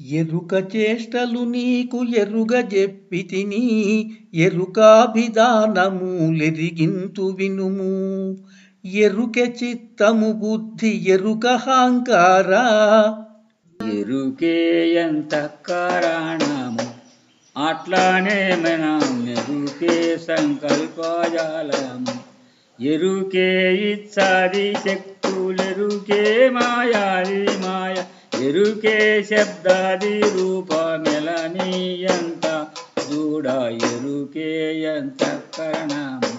ఎరుక చేష్టలు నీకు ఎరుగ చెప్పి తిని ఎరుకాభిధానములెరిగింతు వినుము. ఎరుకె చిత్తము బుద్ధి ఎరుక హాంకారా ఎరుకే ఎంత కారణము అట్లానే మనం ఎరుకే సంకల్పజాలము. ఎరుకే ఇచ్చాది శక్తులెరుకే మాయాలి ఎరుకే శబ్దాది రూపమెలని ఎంత చూడ ఎరుకే ఎంత కరణము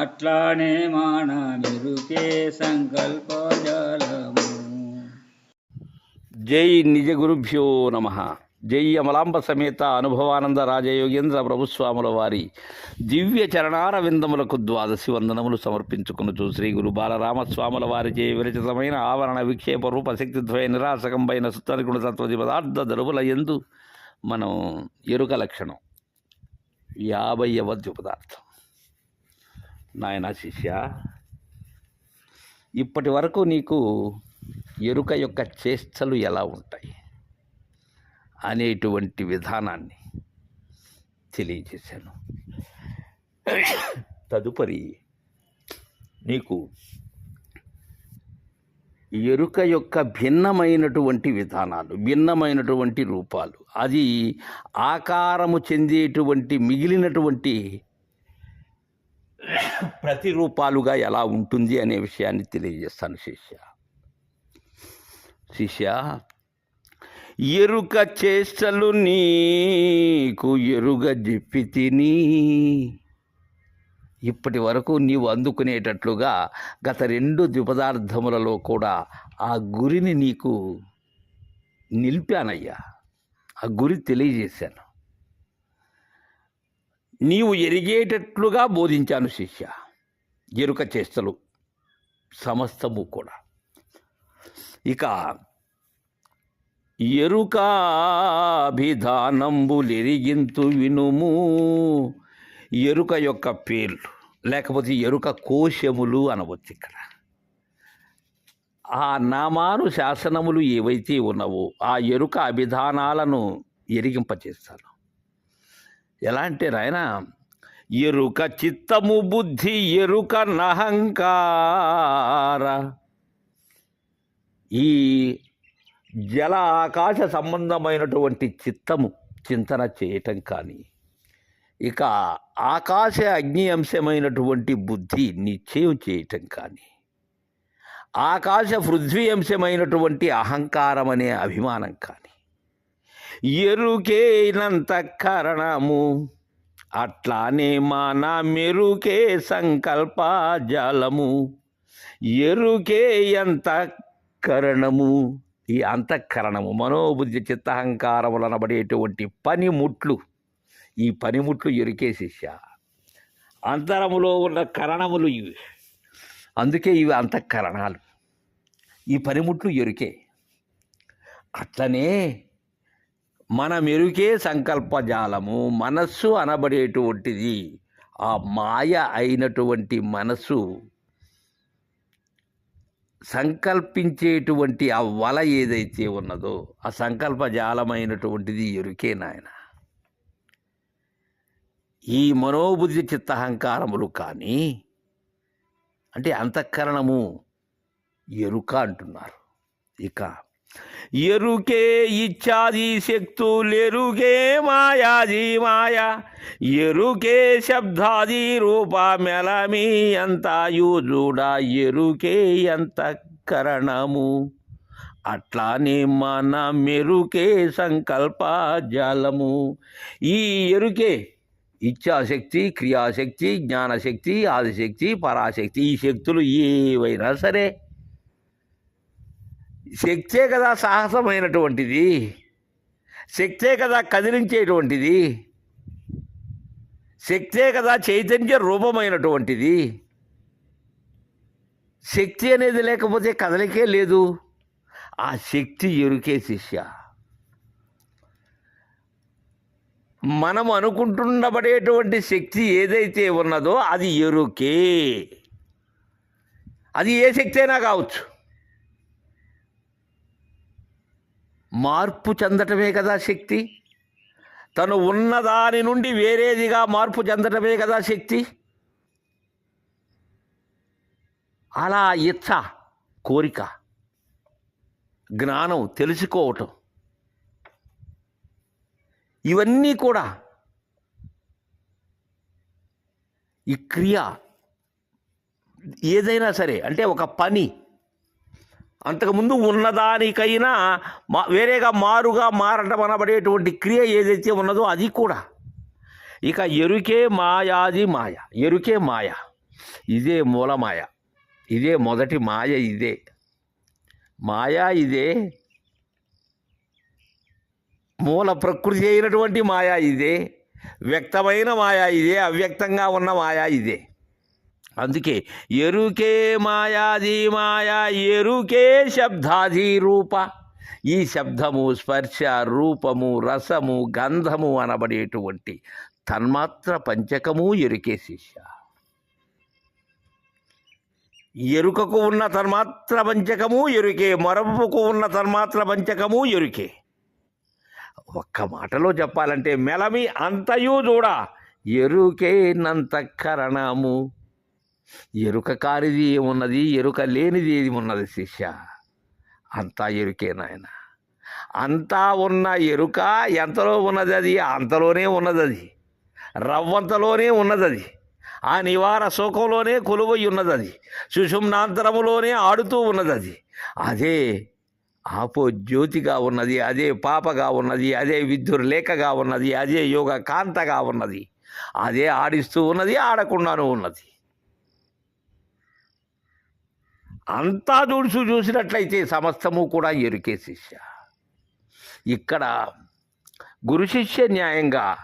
అట్లానే మానం ఎరుకే సంకల్పజాలము. జై నిజ గురుభ్యో నమ. జై అమలాంబ సమేత అనుభవానంద రాజయోగేంద్ర ప్రభుస్వాముల వారి దివ్య చరణార విందములకు ద్వాదశి వందనములు సమర్పించుకునుచు శ్రీ గురు బాలరామస్వాముల వారిచే విరచితమైన ఆవరణ విక్షేప రూప శక్తిద్వయ నిరాశకంపైన సుత్తరికుణ తత్వది పదార్థ దరువుల ఎందు మనం ఎరుక లక్షణం. యాభై యాభైవ పదార్థం నాయన శిష్య ఇప్పటి వరకు నీకు ఎరుక యొక్క చేష్టలు ఎలా ఉంటాయి? అనేటువంటి విధానాన్ని తెలియజేశాను. తదుపరి నీకు ఎరుక యొక్క భిన్నమైనటువంటి విధానాలు భిన్నమైనటువంటి రూపాలు అది ఆకారము చెందేటువంటి మిగిలినటువంటి ప్రతిరూపాలుగా ఎలా ఉంటుంది అనే విషయాన్ని తెలియజేస్తాను శిష్య. శిష్య ఎరుక చేష్టలు నీకు ఎరుగ చెప్పి తిని ఇప్పటి వరకు నీవు అందుకునేటట్లుగా గత రెండు ద్విపదార్థములలో కూడా ఆ గురిని నీకు నిలిపానయ్యా. ఆ గురి తెలియజేశాను. నీవు ఎరిగేటట్లుగా బోధించాను శిష్య. ఎరుక చేష్టలు సమస్తము కూడా. ఇక ఎరుకాభిధానంబులెరిగింతు వినుము. ఎరుక యొక్క పేర్లు లేకపోతే ఎరుక కోశములు అనవచ్చు ఇక్కడ. ఆ నామాను శాసనములు ఏవైతే ఉన్నవో ఆ ఎరుక అభిధానాలను ఎరిగింపచేస్తాను. ఎలా అంటే నాయన ఎరుక చిత్తము బుద్ధి ఎరుక నహంకార. ఈ జల ఆకాశ సంబంధమైనటువంటి చిత్తము చింతన చేయటం కానీ ఇక ఆకాశ అగ్ని అంశమైనటువంటి బుద్ధి నిశ్చయం చేయటం కానీ ఆకాశ పృథ్వీ అంశమైనటువంటి అహంకారం అనే అభిమానం కానీ ఎరుకేనంత కారణము అట్లానే మాన మెరుకే సంకల్ప జలము ఎరుకే ఎంత కరణము ఈ అంతఃకరణము మనోబుద్ధి చిత్తహంకారములనబడేటువంటి పనిముట్లు ఈ పనిముట్లు ఎరికేసేసా శిష్య అంతరములో ఉన్న కరణములు ఇవి. అందుకే ఇవి అంతఃకరణాలు. ఈ పనిముట్లు ఎరుకే. అట్లనే మన మెరుకే సంకల్పజాలము మనస్సు అనబడేటువంటిది ఆ మాయ అయినటువంటి మనస్సు సంకల్పించేటువంటి ఆ వల ఏదైతే ఉన్నదో ఆ సంకల్పజాలమైనటువంటిది ఎరుకే నాయన. ఈ మనోబుద్ధి చిత్తహంకారములు కానీ అంటే అంతఃకరణము ఎరుక అంటున్నారు. ఇక ఎరుకే ఇచ్చాది శక్తులెరుకే మాయాది మాయ ఎరుకే శబ్దాది రూపమెలమి మెలమి అంతాయు చూడ ఎరుకే ఎంత కరణము. అట్లానే మన మెరుకే సంకల్ప జాలము. ఈ ఎరుకే ఇచ్ఛాశక్తి క్రియాశక్తి జ్ఞానశక్తి ఆదిశక్తి పరాశక్తి ఈ శక్తులు ఏవైనా సరే శక్తే కదా సాహసమైనటువంటిది. శక్తే కదా కదిలించేటువంటిది. శక్తే కదా చైతన్య రూపమైనటువంటిది. శక్తి అనేది లేకపోతే కదలికే లేదు. ఆ శక్తి ఎరుకే శిష్య. మనం అనుకుంటుండబడేటువంటి శక్తి ఏదైతే ఉన్నదో అది ఎరుకే. అది ఏ శక్తి అయినా కావచ్చు. మార్పు చెందటమే కదా శక్తి. తను ఉన్నదాని నుండి వేరేదిగా మార్పు చెందటమే కదా శక్తి. అలా ఇచ్చ కోరిక జ్ఞానం తెలుసుకోవటం. ఇవన్నీ కూడా ఈ క్రియ ఏదైనా సరే అంటే ఒక పని అంతకుముందు ఉన్నదానికైనా మా వేరేగా మారుగా మారటం అనబడేటువంటి క్రియ ఏదైతే ఉన్నదో అది కూడా. ఇక ఎరుకే మాయాది మాయ. ఎరుకే మాయ. ఇదే మూలమాయ ఇదే మొదటి మాయ ఇదే. మాయా ఇదే. మూల ప్రకృతి అయినటువంటి మాయా ఇదే. వ్యక్తమైన మాయా ఇదే. అవ్యక్తంగా ఉన్న మాయా ఇదే. అందుకే ఎరుకే మాయాది మాయా ఎరుకే శబ్దాది రూప. ఈ శబ్దము స్పర్శ రూపము రసము గంధము అనబడేటువంటి తన్మాత్ర పంచకము ఎరుకే శిష్య. ఎరుకకు ఉన్న తన్మాత్ర పంచకము ఎరుకే మరపుకు ఉన్న తన్మాత్ర పంచకము ఎరుకే. ఒక్క మాటలో చెప్పాలంటే మెలమి అంతయు చూడ ఎరుకే నంత కరణము ఎరుక కారిది ఏమున్నది? ఎరుక లేనిది ఏది ఉన్నది శిష్య? అంతా ఎరుకే నాయన. అంతా ఉన్న ఎరుక ఎంతలో ఉన్నది అది? అంతలోనే ఉన్నది అది రవ్వంతలోనే ఉన్నది అది ఆ నివార శోకంలోనే కొలువై ఉన్నది అది సుషుమ్నాంతరములోనే ఆడుతూ ఉన్నది అది అదే ఆపో జ్యోతిగా ఉన్నది అదే పాపగా ఉన్నది అదే విద్యుర్లేఖగా ఉన్నది అదే యోగ కాంతగా ఉన్నది. అదే ఆడిస్తూ ఉన్నది ఆడకుండాను ఉన్నది. అంతా దుడుసు చూసినట్లయితే సమస్తము కూడా ఎరుకే శిష్య. ఇక్కడ గురు శిష్య న్యాయంగా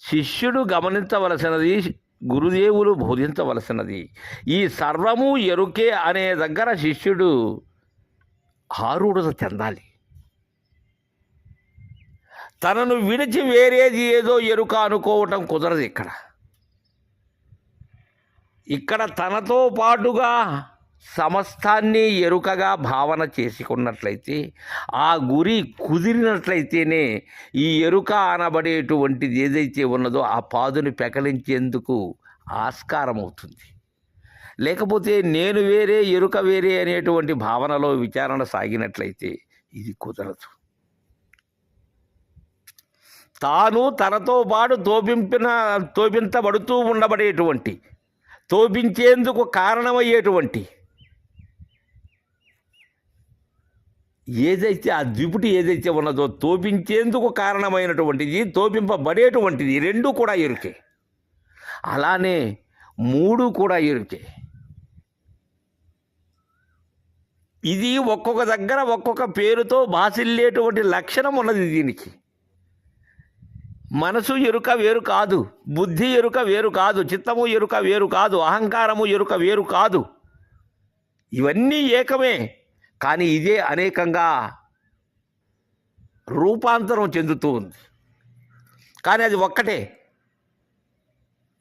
శిష్యుడు గమనించవలసినది గురుదేవులు బోధించవలసినది ఈ సర్వము ఎరుకే అనే దగ్గర శిష్యుడు ఆరుడత చెందాలి. తనను విడిచి వేరేది ఏదో ఎరుక అనుకోవటం కుదరదు ఇక్కడ. ఇక్కడ తనతో పాటుగా సమస్తాన్ని ఎరుకగా భావన చేసుకున్నట్లయితే ఆ గురి కుదిరినట్లయితేనే ఈ ఎరుక అనబడేటువంటిది ఏదైతే ఉన్నదో ఆ పాదుని పెకలించేందుకు ఆస్కారం అవుతుంది లేకపోతే నేను వేరే ఎరుక వేరే అనేటువంటి భావనలో విచారణ సాగినట్లయితే ఇది కుదరదు. తాను తనతో పాటు తోపింపిన తోపించబడుతూ ఉండబడేటువంటి తోపించేందుకు కారణమయ్యేటువంటి ఏదైతే ఆ ద్విపుటి ఏదైతే ఉన్నదో తోపించేందుకు కారణమైనటువంటిది తోపింపబడేటువంటిది రెండు కూడా ఎరుకే అలానే మూడు కూడా ఎరుకే ఇది ఒక్కొక్క దగ్గర ఒక్కొక్క పేరుతో భాసిల్లేటువంటి లక్షణం ఉన్నది దీనికి. మనసు ఎరుక వేరు కాదు బుద్ధి ఎరుక వేరు కాదు చిత్తము ఎరుక వేరు కాదు అహంకారము ఎరుక వేరు కాదు. ఇవన్నీ ఏకమే. కానీ ఇదే అనేకంగా రూపాంతరం చెందుతూ ఉంది. కానీ అది ఒక్కటే.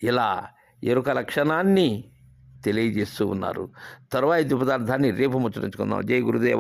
ఇలా ఎరుక లక్షణాన్ని తెలియజేస్తూ ఉన్నారు. తర్వాత పదార్థాన్ని రేపు ముచ్చరించుకుందాం. జై గురుదేవ్